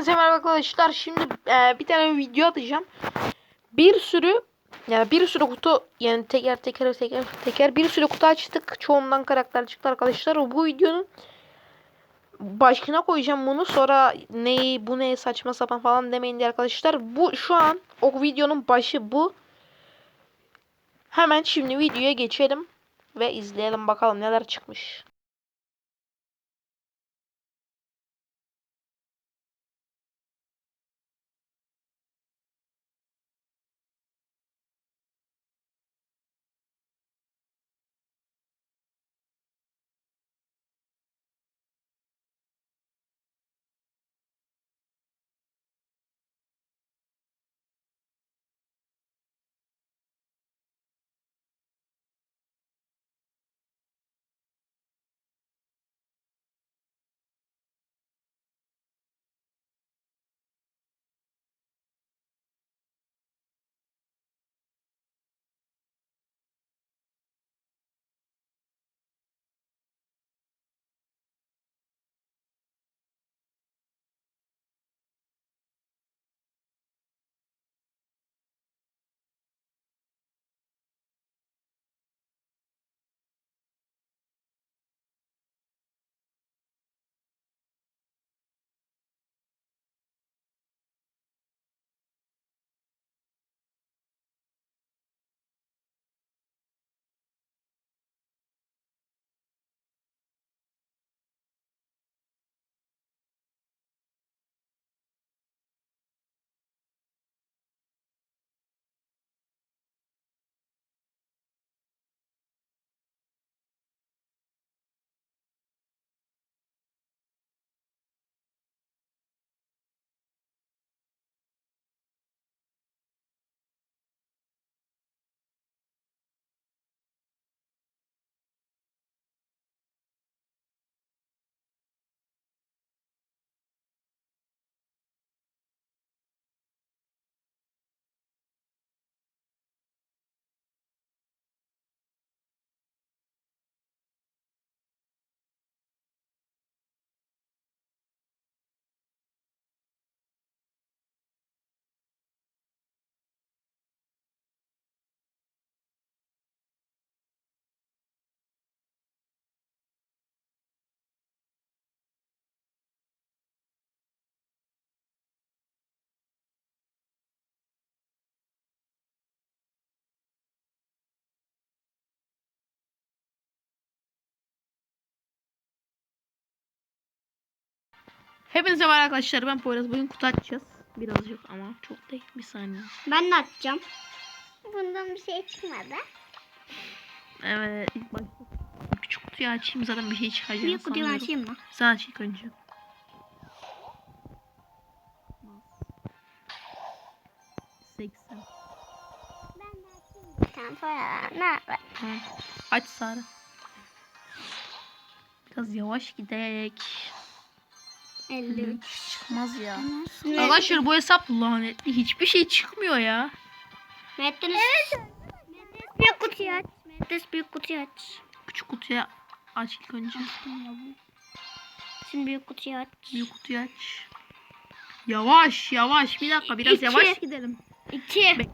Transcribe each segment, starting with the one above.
Hepinize merhaba arkadaşlar. Şimdi e, bir tane video atacağım. Bir sürü yani bir sürü kutu yani teker teker teker teker bir sürü kutu açtık. Çoğundan karakter çıktı arkadaşlar. Bu videonun başına koyacağım bunu. Sonra neyi bu ne saçma sapan falan demeyin diye arkadaşlar. Bu şu an o videonun başı bu. Hemen şimdi videoya geçelim ve izleyelim bakalım neler çıkmış. Hepinize merhaba arkadaşlar. Ben Poyraz. Bugün kutu açacağız. Birazcık ama çok değil. Bir saniye. Ben de atacağım. Bundan bir şey çıkmadı. Evet. ilk başta küçük kutuyu açayım. Zaten bir şey çıkacak. Büyük kutuyu sanmıyorum. açayım mı? Sen aç ilk önce. Seksen. Ne yapalım? Tamam. Aç Sara. Biraz yavaş gidek. 53. Çıkmaz ya. Evet. Arkadaşlar bu hesap lanetli. Hiçbir şey çıkmıyor ya. Metres. Evet. Metres büyük kutuyu aç. Metres büyük kutuyu aç. Küçük kutuya aç ilk önce. Şimdi büyük kutuyu aç. Büyük kutuyu aç. Yavaş yavaş. Bir dakika biraz İki. yavaş gidelim. 2. Be-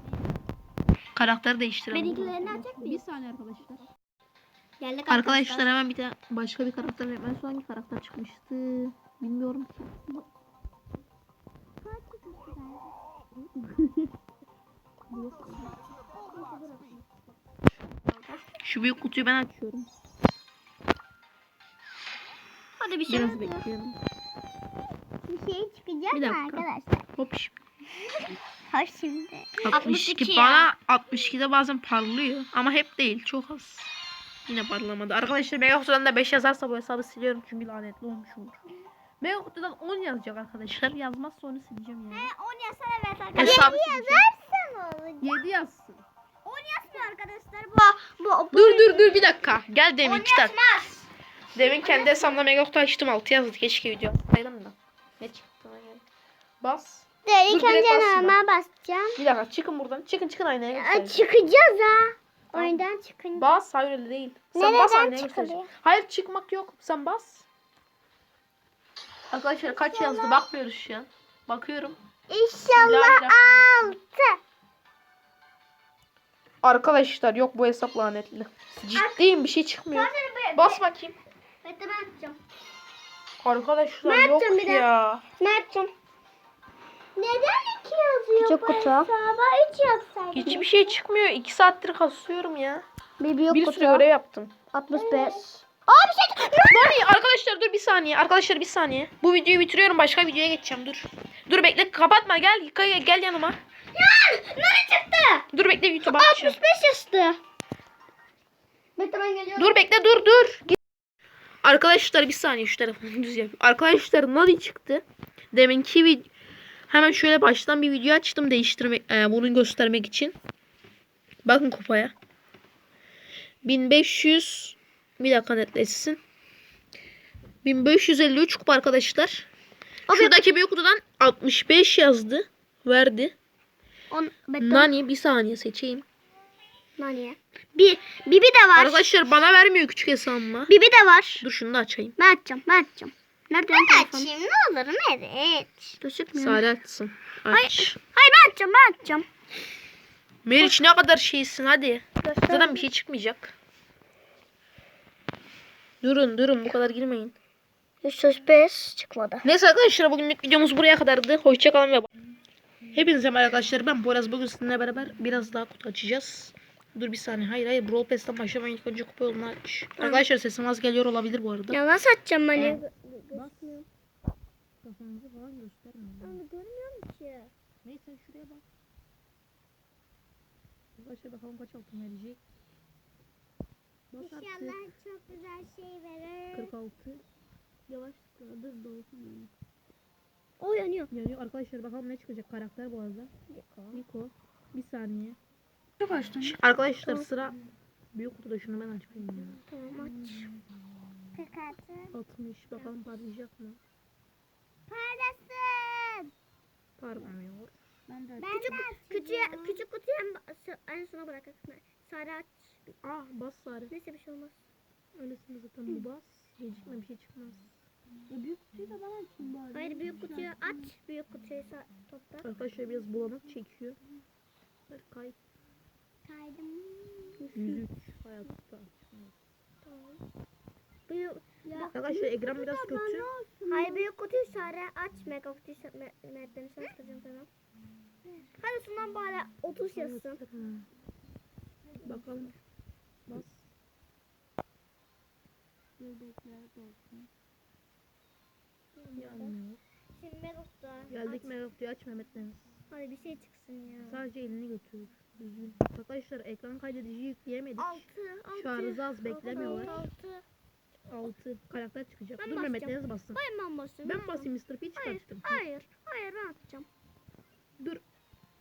Karakteri değiştirelim. Benimkilerini açacak Bir mıyız? saniye arkadaşlar. Geldik Arkadaşlar hemen bir de başka bir karakter ben son hangi karakter çıkmıştı bilmiyorum ki. Şu büyük kutuyu ben açıyorum. Hadi bir şey. Biraz bekleyelim. Bir şey çıkacak Bir mı dakika. arkadaşlar? Hop şimdi. Hoş şimdi. 62 ya. bana 62'de bazen parlıyor ama hep değil çok az. Yine parlamadı. Arkadaşlar Mega Kutu'dan da 5 yazarsa bu hesabı siliyorum çünkü lanetli olmuş olur. Mega Kutu'dan 10 yazacak arkadaşlar. Yazmazsa onu sileceğim yani. 10 yazsana evet arkadaşlar. Hesap yazarsan olur. 7 yazsın. 10 yazmıyor arkadaşlar. Bu, bu, bu Dur dur dur bir dakika. Gel demin 10 iki dakika. yazmaz. Demin kendi hesabımda Mega Kutu açtım 6 yazdı. Keşke video atsaydım da. Ne çıktı lan yani. Bas. Dur ilk Dur, direkt normal basacağım. Bir dakika çıkın buradan. Çıkın çıkın aynaya Aa, göstereceğim. çıkacağız ha. Oyundan çıkınca. Bas hayır öyle değil. Sen Nereden bas aynaya çıkılıyor? Hayır çıkmak yok. Sen bas. Arkadaşlar kaç yazdı bakmıyoruz şu an. Bakıyorum. İnşallah altı. Arkadaşlar yok bu hesap lanetli. Ciddiyim bir şey çıkmıyor. Bas bakayım. De ben atacağım. Arkadaşlar yok atacağım bir de. ya. Mert'cim. Neden iki yazıyor Küçük bu kutu. hesaba? Üç yazsaydın. Hiçbir şey çıkmıyor. 2 saattir kasıyorum ya. Bir büyük Bir kutu. sürü görev yaptım. 65. Nani arkadaşlar dur bir saniye. Arkadaşlar bir saniye. Bu videoyu bitiriyorum. Başka videoya geçeceğim. Dur. Dur bekle kapatma gel. Gel, gel yanıma. Ya ne çıktı? Dur bekle YouTube'a açacağım. 65 yazdı. Bekle ben geliyorum. Dur bekle dur dur. Arkadaşlar bir saniye şu telefonu düz yapayım. Arkadaşlar Nani çıktı. Deminki video hemen şöyle baştan bir video açtım değiştirmek e, bunu göstermek için. Bakın kupaya. 1500 bir dakika netleşsin. 1553 kupa arkadaşlar. Şuradaki büyük kutudan 65 yazdı. Verdi. On, bekle. Nani bir saniye seçeyim. Naniye? Bir, Bibi de var. Arkadaşlar bana vermiyor küçük hesabıma. Bibi de var. Dur şunu da açayım. Ben açacağım, ben açacağım. Nerede ben açayım ne olur evet. Gözükmüyor. Sare açsın. Aç. Hayır, hayır ben açacağım, ben açacağım. Meriç ne kadar şeysin hadi. Göster. Zaten bir şey çıkmayacak. Durun durun bu kadar girmeyin. 135 çıkmadı. Neyse arkadaşlar bugünlük videomuz buraya kadardı. Hoşçakalın ve Hepinize merhaba arkadaşlar. Ben Poyraz bugün sizinle beraber biraz daha kutu açacağız. Dur bir saniye. Hayır hayır. Brawl Pass'ten başlamayın. İlk önce kupa yolunu aç. Arkadaşlar sesim az geliyor olabilir bu arada. Ya nasıl açacağım ben? ya? Kafanızı falan göstermeyin. Ben görmüyorum ki. Neyse şuraya bak. Arkadaşlar bakalım kaç altın verecek. Artık. çok güzel şey verir. 46. Yavaş dur dolsun yani. O yanıyor. Yanıyor. Arkadaşlar bakalım ne çıkacak karakter bu arada. Niko. Bir saniye. Çok açtım. Arkadaşlar sıra büyük kutuda şunu ben açmayayım ya. Tamam aç. 46. 60 bakalım parlayacak mı? Parasın. Parlamıyor. Ben de küçük, küçük, küçük kutuyu en, en sona bırakıp sarı aç. Ah bas sarı. Neyse bir şey olmaz. Öylesine zaten bu bas. Gecikme bir şey çıkmaz. büyük kutuyu da ben açayım bari. Hayır büyük kutuyu aç. Büyük kutuyu topla. Arkadaşlar biraz bulanık çekiyor. Ver kay. Kaydım. 103 hayatta. Büyük, Arkadaşlar ekran biraz kötü. hayır büyük kutuyu sarı aç. Mega kutuyu sa- me, Mert'ten çalıştıracağım sana. Hadi şundan bari 30 yazsın. Bakalım. Bas. Yanmıyor. Şimdi Mega'da. Geldik mega kutuyu aç Mehmet Deniz. Hadi bir şey çıksın ya. Sadece elini götür. Düzgün. Arkadaşlar ekran kaydediciyi yükleyemedik. 6 6 Şarjı az beklemiyorlar. 6 6 karakter çıkacak. Ben Dur Mehmet. Deniz bassın. Hayır ben basıyorum. Ben basayım Mr. P Hayır, çıkarttım. hayır, hayır ben atacağım. Dur.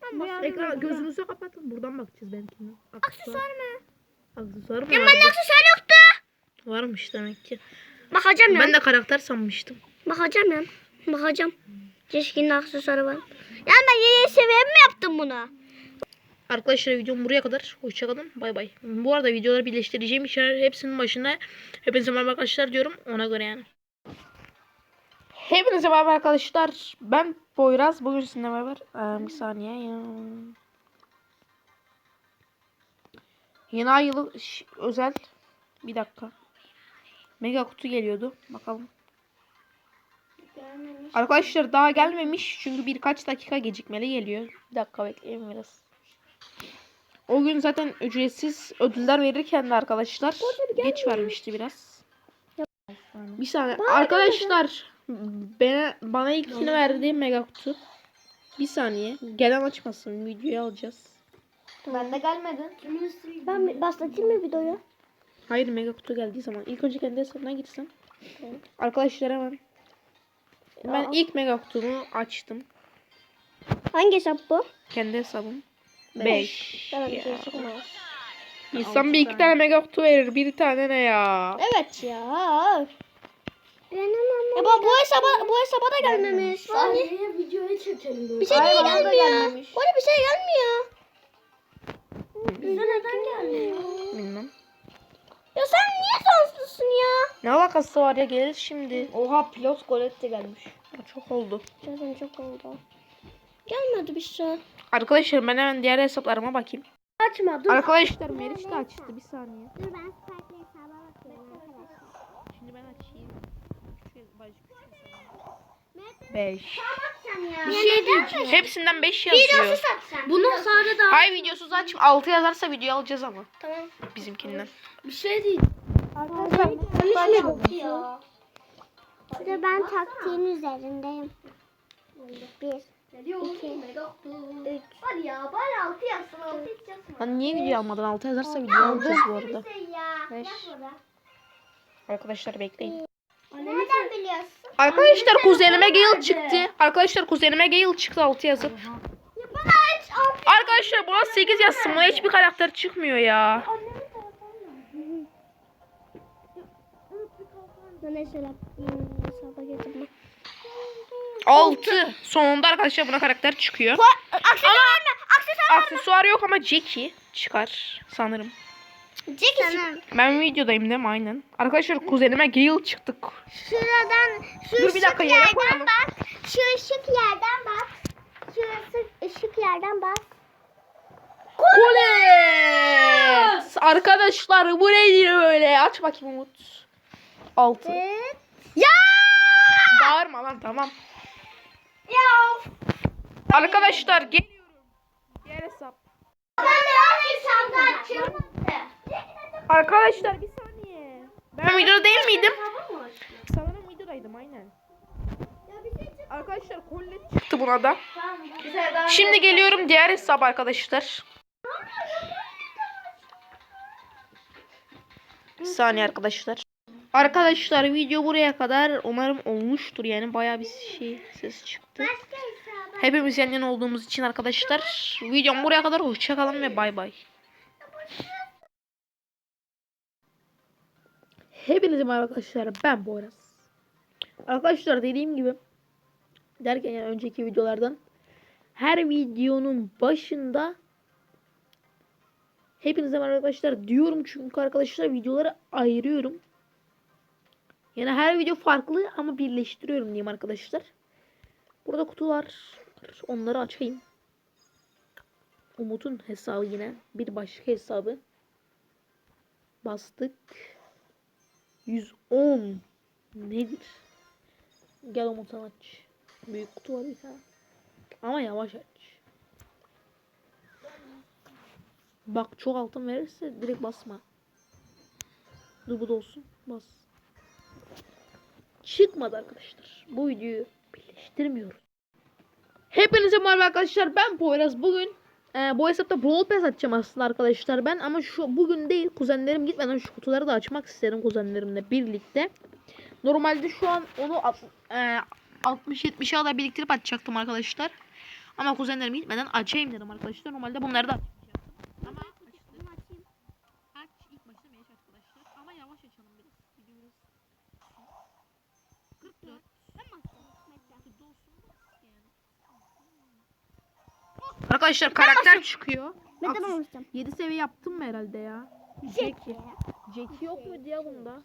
Ben basıyorum. Ekran gözünüzü kapatın. Buradan bakacağız belki. Aksesuar mı? Aksesuar mı? Ya vardı? bende aksesuar yoktu. Varmış demek ki. Bakacağım ya. Ben de karakter sanmıştım. Bakacağım ya. Bakacağım. Keşke'nin aksesuarı var. Yani ben yeni seviye mi yaptım bunu? Arkadaşlar videom buraya kadar. Hoşçakalın. Bay bay. Bu arada videoları birleştireceğim işler hepsinin başına hepinize merhaba arkadaşlar diyorum. Ona göre yani. Hepinize merhaba arkadaşlar. Ben Poyraz. Bugün sizinle beraber Ee, bir saniye ya. Yeni ay yılı özel. Bir dakika. Mega kutu geliyordu. Bakalım. Arkadaşlar daha gelmemiş. Çünkü birkaç dakika gecikmeli geliyor. Bir dakika bekleyin biraz. O gün zaten ücretsiz ödüller verirken de arkadaşlar geç vermişti biraz. Bir saniye. Arkadaşlar bana, bana ilkini verdi mega kutu. Bir saniye. Gelen açmasın. Videoyu alacağız. Ben de gelmedin. Ben başlatayım mı videoyu? Hayır mega kutu geldiği zaman. ilk önce kendi hesabına gitsin. Arkadaşlar hemen. Ben ilk mega kutumu açtım. Hangi hesap bu? Kendi hesabım. Beş. 5. Sana bir şey çıkmaz. İnsan bir iki tane mega kutu verir. Bir tane ne ya? Evet ya. Ya bak bu hesaba bu hesaba da gelmemiş. Hani videoyu çekelim. bir şey Ay, niye bana da gelmiyor? gelmemiş. Bana bir şey gelmiyor. Bize neden gelmiyor? Bilmem. Ya sen niye şanslısın ya? Ne alakası var ya gelir şimdi. Oha pilot kolette gelmiş. Çok oldu. Zaten çok oldu. Gelmedi bir şey. Arkadaşlar ben hemen diğer hesaplarıma bakayım. Açma dur. Arkadaşlar Meriç de açtı. Bir saniye. Dur ben farklı hesaba bakıyorum arkadaşlar. Şimdi ben açayım. Küçük, baş, küçük 5. Bir şey diyeceğim. Hepsinden 5 yazıyor. Bunu sonra da Hayır videosuz açım. 6 yazarsa video alacağız ama. Tamam. Bizimkinden. bir şey değil. Arkadaşlar. Dur ben taktiğin üzerindeyim. Bir. Hadi ya bari altı yazsın altı hiç yazma. Lan niye video almadın? 6 yazarsa video alacağız bu arada. Beş. Arkadaşlar bekleyin. Nereden biliyorsun? Arkadaşlar kuzenime Gale çıktı. Arkadaşlar kuzenime Gale çıktı 6 yazıp. Arkadaşlar buna 8 yazsın. Buna hiçbir karakter çıkmıyor ya. 6. Sonunda arkadaşlar buna karakter çıkıyor. Aksesuar. Aksesuar Aksesuar yok ama Jackie çıkar sanırım. Jackie Ben videodayım değil mi? Aynen. Arkadaşlar kuzenime Gale çıktık. Şuradan şu Dur bir ışık yerden koyalım. bak. Şu ışık yerden bak. Şu ışık, ışık yerden bak. Kolet! Arkadaşlar bu neydi böyle? Aç bakayım Umut. 6. Evet. Ya! Bağırma lan tamam. Ya! Arkadaşlar geliyorum. Diğer hesap. Ben de hesabda açılmadı. Arkadaşlar bir saniye. Ben videoda değil miydim? Sanırım videodaydım aynen. Arkadaşlar kollet çıktı buna da. Şimdi geliyorum diğer hesap arkadaşlar. Bir saniye arkadaşlar. Arkadaşlar video buraya kadar umarım olmuştur yani bayağı bir şey ses çıktı. Hepimiz yan yana olduğumuz için arkadaşlar videom buraya kadar hoşçakalın ve bay bay. Hepinize merhaba arkadaşlar ben Boras. Arkadaşlar dediğim gibi derken yani önceki videolardan her videonun başında hepinize merhaba arkadaşlar diyorum çünkü arkadaşlar videoları ayırıyorum. Yani her video farklı ama birleştiriyorum diyeyim arkadaşlar. Burada kutular. Onları açayım. Umut'un hesabı yine. Bir başka hesabı. Bastık. 110. Nedir? Gel Umut sen aç. Büyük kutu var bir tane. Ama yavaş aç. Bak çok altın verirse direkt basma. Dur bu da olsun. Bas. Çıkmadı arkadaşlar. Bu videoyu birleştirmiyoruz. Hepinize merhaba arkadaşlar. Ben Poyraz. Bugün e, bu hesapta Brawl Pass açacağım aslında arkadaşlar ben. Ama şu bugün değil. Kuzenlerim gitmeden şu kutuları da açmak isterim kuzenlerimle birlikte. Normalde şu an onu e, 60-70'e da biriktirip açacaktım arkadaşlar. Ama kuzenlerim gitmeden açayım dedim arkadaşlar. Normalde bunları da açmayacaktım. Ama açtım. Aç. ilk başta meş arkadaşlar. Ama yavaş açalım biraz. Video biraz 44. Arkadaşlar karakter çıkıyor. Ben de Aks- bulmuştum. 7 seviye yaptım mı herhalde ya? Jackie. Jackie yok mu diye bunda?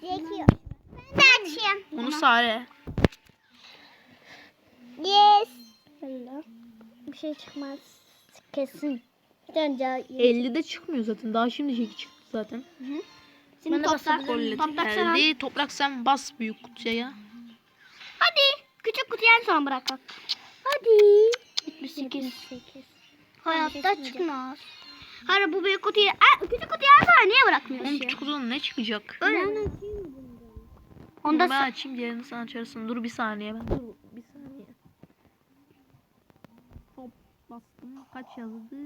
Jackie. Ben de açayım. Onu Sare. Yes. Bir şey çıkmaz. Kesin. Önce 50'de çıkmıyor zaten. Daha şimdi Jackie çıktı zaten. Şimdi toprak. Gollet Toprak sen al. geldi. Toprak sen bas büyük kutuya. Hadi. Küçük kutuyu en son bırakalım. Hadi. 78. Hayatta çıkmaz. Hayır bu büyük kutuyu, Aa, küçük kutuyu son niye bırakmıyorsun? Onun küçük kutudan ne çıkacak? Öyle mi? Onu Onda ben açayım diğerini sen açarsın. Dur bir saniye ben. Dur bir saniye. Hop bastım. Kaç yazdı?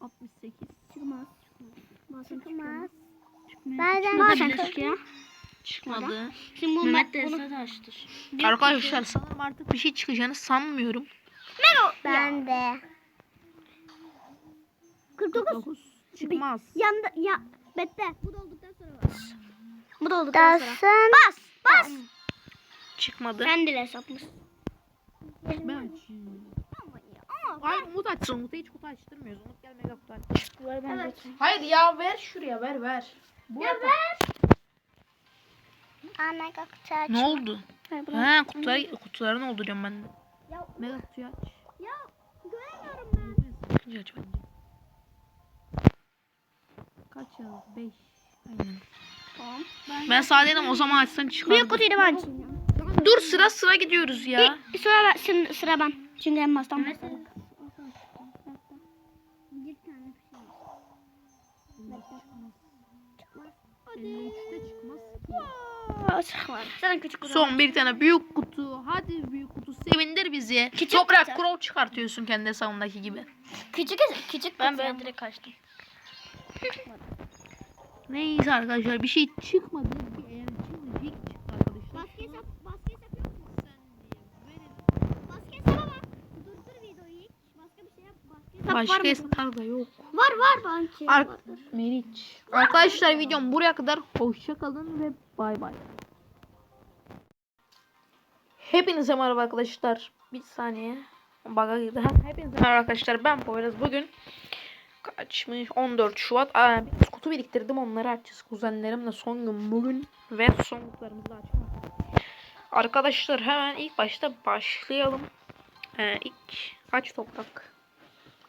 68. çıkmaz. Çıkmaz. Bazen Bazen çıkıyor. Çıkmadı. Şimdi bu Mehmet de bunu, açtır. Arkadaşlar sanırım artık bir şey çıkacağını sanmıyorum. Ben de. 49. 9. Çıkmaz. Yanda ya bekle. Bu dolduktan sonra bas. Bu dolduktan sonra. Bas. Bas. Çıkmadı. Sen de hesapmış. Ben açayım. Hayır Umut açsın. Umut'a hiç kutu açtırmıyoruz. Umut gel mega kutu aç. Evet. Hayır ya ver şuraya ver ver. Bu Ya ver. Ana kutu aç. Ne oldu? Bırak. Ha kutuları, kutularını dolduruyorum ben de. Ya, Mega kutuyu aç. ya göremiyorum ben. Bakınca aç bence. Kaç yaz? 5. Aynen. Tamam. Ben... Ben sağ dedim o zaman açsan çıkar. Büyük kutuyu da ben açayım. Dur sıra sıra gidiyoruz ya. Bir sıra ben, şimdi sıra ben. Çünkü en baştan Bir tane bir şey. Zaten küçük kutu. Son bir tane büyük kutu. Hadi büyük kutu sevindir bizi. Küçük Toprak kutu. kurov çıkartıyorsun kendi hesabındaki gibi. Küçük küçük Ben böyle direkt kaçtım. Neyse arkadaşlar bir şey çıkmadı. Bir eğer çıkmayacak çıktı arkadaşlar. Baskı hesap, baskı hesap yok mu? Baskı hesaba bak. Durdur videoyu hiç. Başka bir şey yap. Baskı hesap var mı? hesaplar da yok. Var var bence. Ar Meriç. Arkadaşlar videom buraya kadar. Hoşça kalın ve bay bay. Hepinize merhaba arkadaşlar. Bir saniye. Baga girdi. Hepinize merhaba arkadaşlar. Ben Poyraz. Bugün kaçmış? 14 Şubat. Aa, biraz kutu biriktirdim. Onları açacağız. Kuzenlerimle son gün bugün. Ve son kutularımızı açalım. Arkadaşlar hemen ilk başta başlayalım. Ee, ilk aç toprak.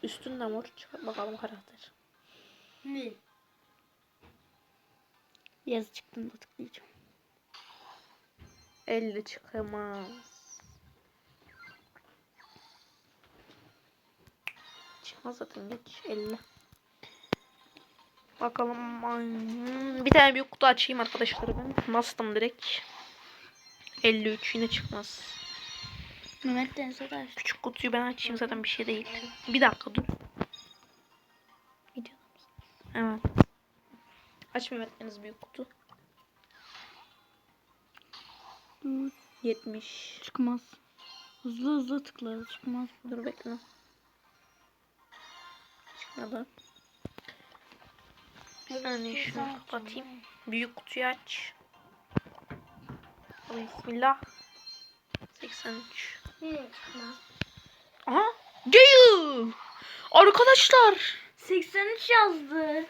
Üstünde mor. Çıkar bakalım karakter. Ne? Yazı çıktığında tıklayacağım. 50 çıkamaz. Çıkmaz zaten geç 50. Bakalım. Bir tane büyük kutu açayım arkadaşlar ben. Bastım direkt. 53 yine çıkmaz. Mehmet Deniz'e de Küçük kutuyu ben açayım zaten bir şey değil. Bir dakika dur. Mısın? Evet. Aç Mehmet Deniz büyük kutu. 70. Çıkmaz. Hızlı hızlı tıkla çıkmaz. Dur bekle. Çıkmadı. Yani şunu kapatayım. Büyük kutuyu aç. Bismillah. 83. çıkmaz. Aha. Gale. Arkadaşlar. 83 yazdı.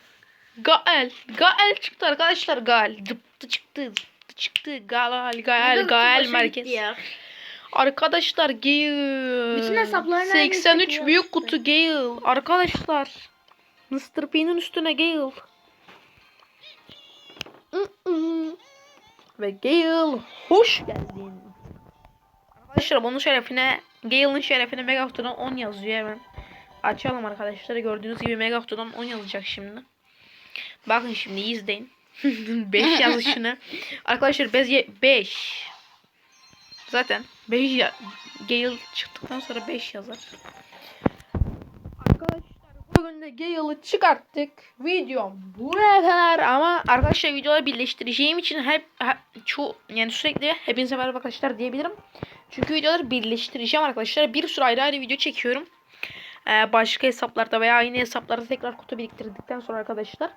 Gael. Gael çıktı arkadaşlar. Gael. Dıptı çıktı. Dıptı çıktı. Gael. Gael. Gael merkez. Arkadaşlar Gale. Bütün hesapların aynı 83 istek büyük kutu Gale. Arkadaşlar. Mr. P'nin üstüne Gale. Ve Gale hoş geldin. Arkadaşlar bunun şerefine Gale'ın şerefine Megakutu'dan 10 yazıyor hemen. Açalım arkadaşlar. Gördüğünüz gibi Megakutu'dan 10 yazacak şimdi. Bakın şimdi izleyin. 5 yazışını. Arkadaşlar 5. Zaten 5 ya Gale çıktıktan sonra 5 yazar. Arkadaşlar bugün de Gale'ı çıkarttık. Videom buraya kadar ama arkadaşlar videoları birleştireceğim için hep, hep yani sürekli hepinize merhaba arkadaşlar diyebilirim. Çünkü videoları birleştireceğim arkadaşlar. Bir sürü ayrı ayrı video çekiyorum. Ee, başka hesaplarda veya aynı hesaplarda tekrar kutu biriktirdikten sonra arkadaşlar.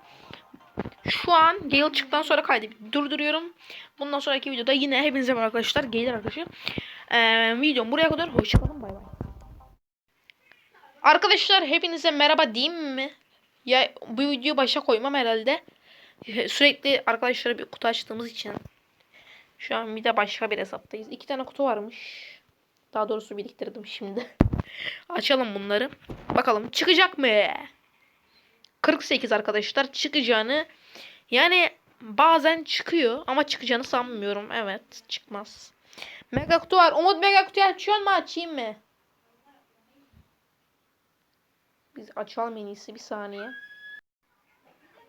Şu an Gale çıktıktan sonra kaydı durduruyorum. Bundan sonraki videoda yine hepinize merhaba arkadaşlar. Gelir arkadaşlar. Ee, videom buraya kadar. Hoşçakalın. Bay bay. Arkadaşlar hepinize merhaba diyeyim mi? Ya bu videoyu başa koymam herhalde. Sürekli arkadaşlara bir kutu açtığımız için. Şu an bir de başka bir hesaptayız. İki tane kutu varmış. Daha doğrusu biriktirdim şimdi. Açalım bunları. Bakalım çıkacak mı? 48 arkadaşlar çıkacağını yani bazen çıkıyor ama çıkacağını sanmıyorum. Evet çıkmaz. Mega kutu var. Umut mega kutuyu açıyor mu açayım mı? Biz açalım en iyisi bir saniye.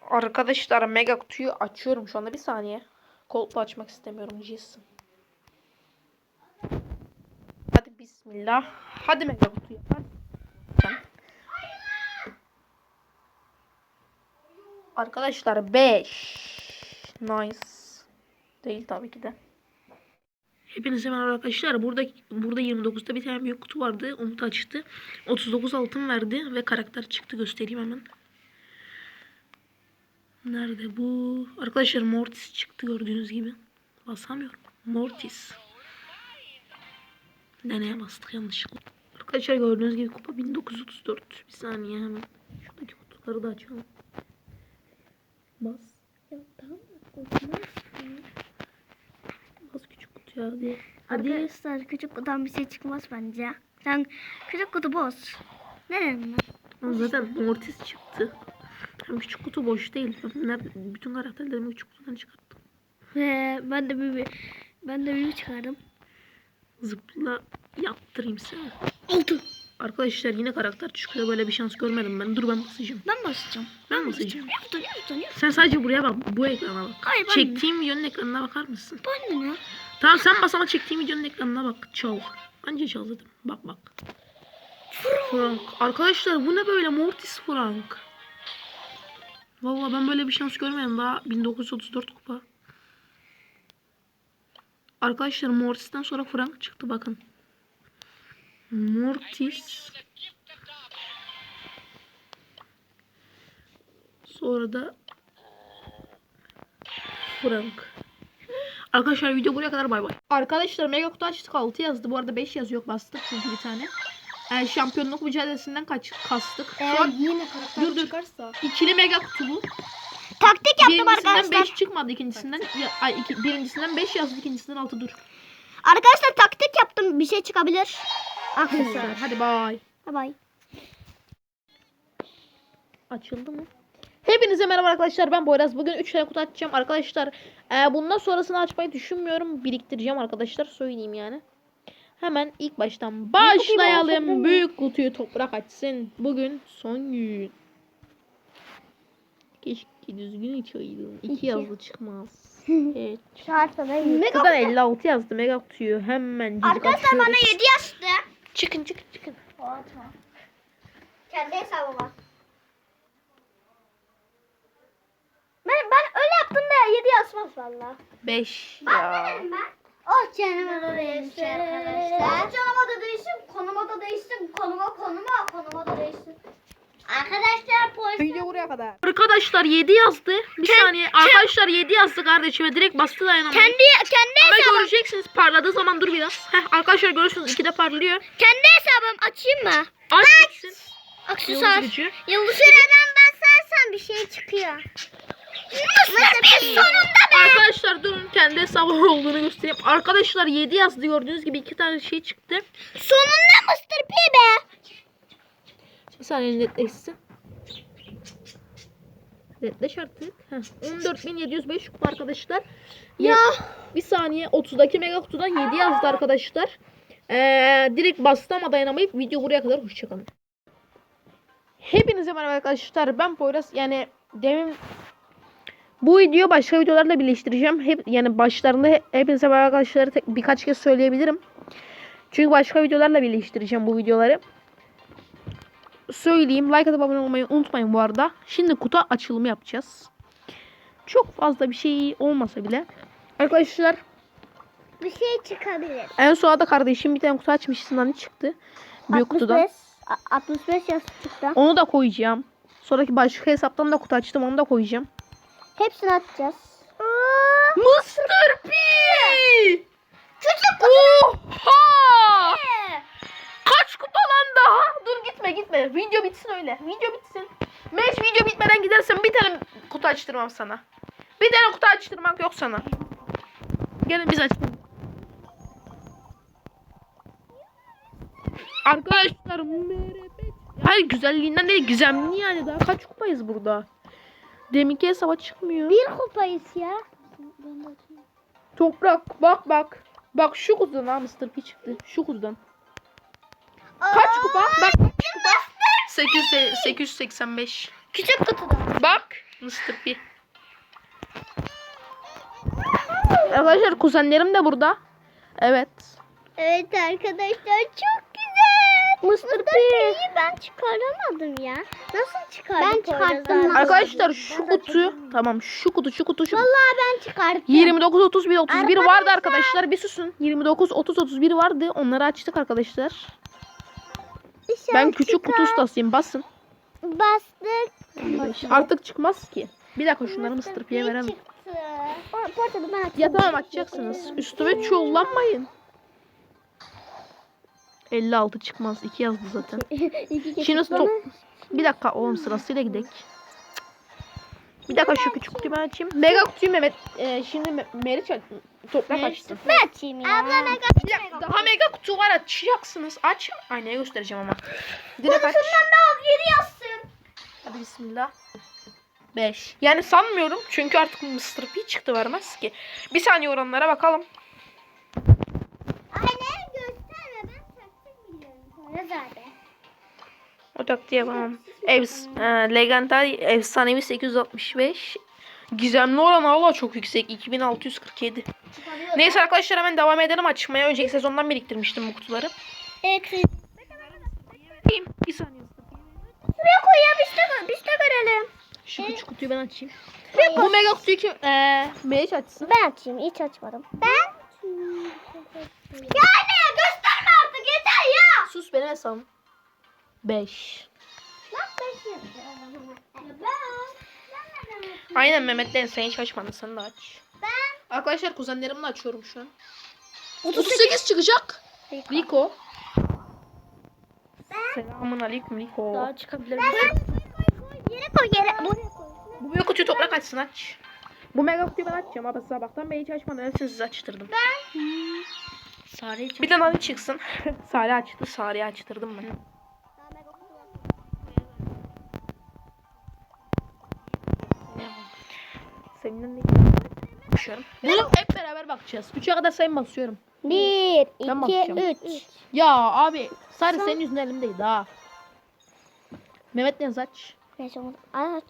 Arkadaşlar mega kutuyu açıyorum şu anda bir saniye. Koltuğu açmak istemiyorum Jason. Hadi bismillah. Hadi mega kutuyu hadi. Arkadaşlar 5. Nice. Değil tabii ki de. Hepinize merhaba arkadaşlar. Burada burada 29'da bir tane büyük kutu vardı. Umut açtı. 39 altın verdi ve karakter çıktı. Göstereyim hemen. Nerede bu? Arkadaşlar Mortis çıktı gördüğünüz gibi. Basamıyorum. Mortis. Deneye bastık yanlışlıkla. Arkadaşlar gördüğünüz gibi kupa 1934. Bir saniye hemen. Şuradaki kutuları da açalım. Bas. Ya tamam da. Bas küçük kutuya diye. Hadi. Arkadaşlar küçük kutudan bir şey çıkmaz bence. Sen küçük kutu boz. Ne dedim ben? Lan Zaten Mortis çıktı. Hem küçük kutu boş değil. Bütün karakterlerimi küçük kutudan çıkarttım. Ve ben de bir ben de bir çıkardım. Zıpla yaptırayım sana. Altı. Arkadaşlar yine karakter çıkıyor. Böyle bir şans görmedim ben. Dur ben basacağım. Ben basacağım. Ben basacağım. Yaptın yaptın yaptın. Sen sadece buraya bak. Bu ekrana bak. Hayır ben Çektiğim videonun ekranına bakar mısın? Ben de ne? Tamam sen bas ama çektiğim videonun ekranına bak. Çal. Anca çal dedim. Bak bak. Frank. Arkadaşlar bu ne böyle Mortis Frank. Vallahi ben böyle bir şans görmedim daha 1934 kupa. Arkadaşlar Mortis'ten sonra Frank çıktı bakın. Mortis. Sonra da Frank. Arkadaşlar video buraya kadar bay bay. Arkadaşlar mega kutu açtık 6 yazdı. Bu arada 5 yazı yok bastık çünkü bir tane. Yani şampiyonluk mücadelesinden kaç kastık. Şu an yine karakter Dur, dur. çıkarsa. ikili mega kutu bu. Taktik yaptım Birincisinden arkadaşlar. 5 çıkmadı ikincisinden. Ya, ay, iki, birincisinden 5 yazdı ikincisinden 6 dur. Arkadaşlar taktik yaptım. Bir şey çıkabilir. Aksesuar. Hadi bay. Bye bye. Açıldı mı? Hepinize merhaba arkadaşlar ben Boyraz. Bugün 3 tane kutu açacağım arkadaşlar. E, bundan sonrasını açmayı düşünmüyorum. Biriktireceğim arkadaşlar. Söyleyeyim yani. Hemen ilk baştan başlayalım. Büyük kutuyu toprak açsın. Bugün son gün. Keşke düzgün açaydım. 2 yazdı çıkmaz. evet. Şartla da Kutudan 56 yazdı mega kutuyu. Hemen Arkadaşlar açıyoruz. bana 7 yazdı. Çıkın çıkın çıkın. Kendi hesabıma. Ben, ben öyle yaptım da 7 yazmaz valla. 5 ya. Oh canıma da değişti arkadaşlar. Oh canıma da değişsin, konuma da değişsin, konuma konuma, konuma da değişsin. Arkadaşlar polis Video buraya kadar. Arkadaşlar 7 yazdı. Bir saniye. Arkadaşlar 7 yazdı kardeşime. Direkt bastı dayanamayın. kendi kendi Ama hesabım, göreceksiniz parladığı zaman dur biraz. Heh, arkadaşlar görüyorsunuz ikide parlıyor. kendi hesabım açayım mı? Aç gitsin. Aksesuar. Yıldız gücü. Yıldız Süreden basarsan bir şey çıkıyor. Nasıl sonunda be? Arkadaşlar durun kendi hesabı olduğunu göstereyim. Arkadaşlar 7 yazdı gördüğünüz gibi iki tane şey çıktı. Sonunda Mr. P be. Bir saniye netleşsin. Netleş artık. Heh, 14.705 kupa arkadaşlar. Ya. Bir saniye 30'daki mega kutudan 7 yazdı arkadaşlar. Ee, direkt bastı ama dayanamayıp video buraya kadar hoşçakalın. Hepinize merhaba arkadaşlar. Ben Poyraz. Yani demin bu video başka videolarla birleştireceğim. Hep yani başlarında he- hepinize merhaba arkadaşlar tek, birkaç kez söyleyebilirim. Çünkü başka videolarla birleştireceğim bu videoları. Söyleyeyim. Like atıp abone olmayı unutmayın bu arada. Şimdi kutu açılımı yapacağız. Çok fazla bir şey olmasa bile. Arkadaşlar Bir şey çıkabilir. en son da kardeşim bir tane kutu açmıştı. Nani çıktı. Büyük kutudan. a- 65 yaz çıktı. Onu da koyacağım. Sonraki başka hesaptan da kutu açtım. Onu da koyacağım. Hepsini atacağız. Mr. P! Küçük Oha! Kaç kupa lan daha? Dur gitme gitme. Video bitsin öyle. Video bitsin. Meş video bitmeden gidersen bir tane kutu açtırmam sana. Bir tane kutu açtırmak yok sana. Gelin biz açalım. Arkadaşlar. Hayır güzelliğinden değil gizemli yani daha kaç kupayız burada? Deminki hesaba çıkmıyor. Bir kupayız ya. Toprak bak bak. Bak şu kutudan ha Mr. P çıktı. Şu kutudan. Kaç kupa? Bak kaç kupa? 8, 885. Küçük kutuda. Bak Mr. P. Arkadaşlar kuzenlerim de burada. Evet. Evet arkadaşlar çok güzel. Mr. P'yi ben çıkaramadım ya. Nasıl çıkardın? Ben çıkarttım. Arkadaşlar şu kutu tamam şu kutu şu kutu şu Vallahi ben çıkarttım. 29 31 31 vardı arkadaşlar. Bir susun. 29 30 31 vardı. Onları açtık arkadaşlar. Ben küçük kutu ustasıyım. Basın. Bastık. Artık çıkmaz ki. Bir dakika şunları verelim. Çıktı. Bu arada ben Ya tamam açacaksınız. Üstüme çullanmayın. 56 çıkmaz. 2 yazdı zaten. Şimdi top... Bir dakika oğlum sırasıyla gidelim. Bir dakika şu küçük kutuyu ben açayım. Mega kutuyu Mehmet. e, şimdi Me- Meriç toprak açtım. Ben açayım ya. Abla mega Ya, daha mega kutu var açacaksınız. Aç. Aynaya göstereceğim ama. Direkt aç. Şundan da yeri yazsın. Hadi bismillah. 5. Yani sanmıyorum çünkü artık Mr. P çıktı vermez ki. Bir saniye oranlara bakalım. Anne gösterme ben taktik biliyorum. Yaz abi. O taktiğe yapamam. Evs, e, Legendary efsanevi 865. Gizemli olan hala çok yüksek. 2647. Neyse arkadaşlar hemen devam edelim açmaya. Önceki sezondan biriktirmiştim bu kutuları. Evet. Bir saniye. Buraya koy ya biz de, biz de görelim. Şu küçük kutuyu ben açayım. Bu mega kutuyu kim? Eee Meriç açsın. Ben açayım hiç açmadım. Ben? Ya anne gösterme artık yeter ya. Sus benim hesabım. 5. Bak ben yapacağım. Ben. Aynen Mehmet'le sen hiç açmadın. Sen de aç. Ben. Arkadaşlar kuzenlerimle açıyorum şu an. 38 çıkacak. Rico. Selamun aleyküm Rico. Daha çıkabilir. Yere koy yere. Buraya koy. Bu mega kutuyu toprak açsın aç. Bu mega kutuyu ben açacağım abi sabahtan beri hiç açmadım. Hepsini size açtırdım. Sare için. Bir tane Ali çıksın. Sare açtı. Sare'yi açtırdım ben. Seninle ne Bakıyorum. Bunu hep beraber bakacağız. 3'e kadar sayım basıyorum. Bir, Ben iki, bakacağım. üç. Ya abi Sare senin yüzünden elimdeydi ha. Mehmet Deniz aç. Neyse onu aç.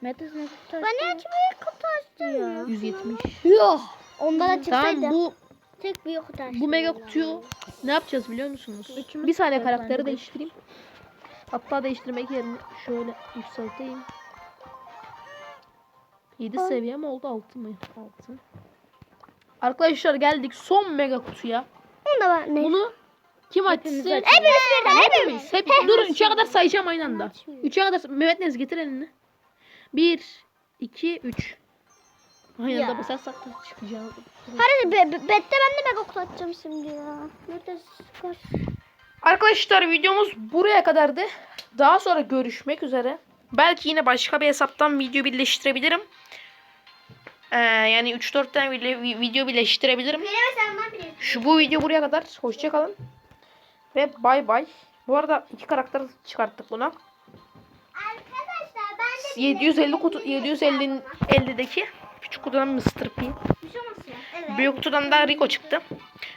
Metas ne kutu Ben hiç büyük kutu açtım ya. 170. Yok. Ondan açılsaydı. Tamam bu Tek büyük kutu açtım. bu mega kutuyu ne yapacağız biliyor musunuz? Üçümüz Bir saniye karakteri değiştireyim. Hatta değiştirmek yerine şöyle yükselteyim. 7 seviye mi oldu 6 mı? 6. Arkadaşlar geldik son mega kutuya. Onu da ben ne? Bunu kim açsın? Hepimiz. Hepimiz Hepimiz. Hep, durun 3'e kadar sayacağım aynı anda. 3'e kadar Mehmet Nez getir elini. 1 2 3 Aynı anda Ya. basarsak da çıkacağız. Hadi be, be, bette ben de mega kutu açacağım şimdi ya. Nerede koş. Arkadaşlar videomuz buraya kadardı. Daha sonra görüşmek üzere. Belki yine başka bir hesaptan video birleştirebilirim. Ee, yani 3-4 tane video birleştirebilirim. Şu bu video buraya kadar. Hoşçakalın. Ve bay bay. Bu arada iki karakter çıkarttık buna. Arkadaşlar ben de 750 kutu 750 50'deki küçük kutudan Mr. P. şey. Evet. Büyük kutudan da Rico çıktı.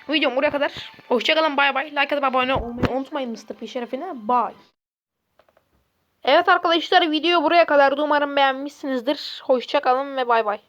Videom buraya kadar. Hoşçakalın bay bay. Like atıp abone olmayı unutmayın Mr. P şerefine. Bye. Evet arkadaşlar video buraya kadar. Umarım beğenmişsinizdir. Hoşçakalın ve bay bay.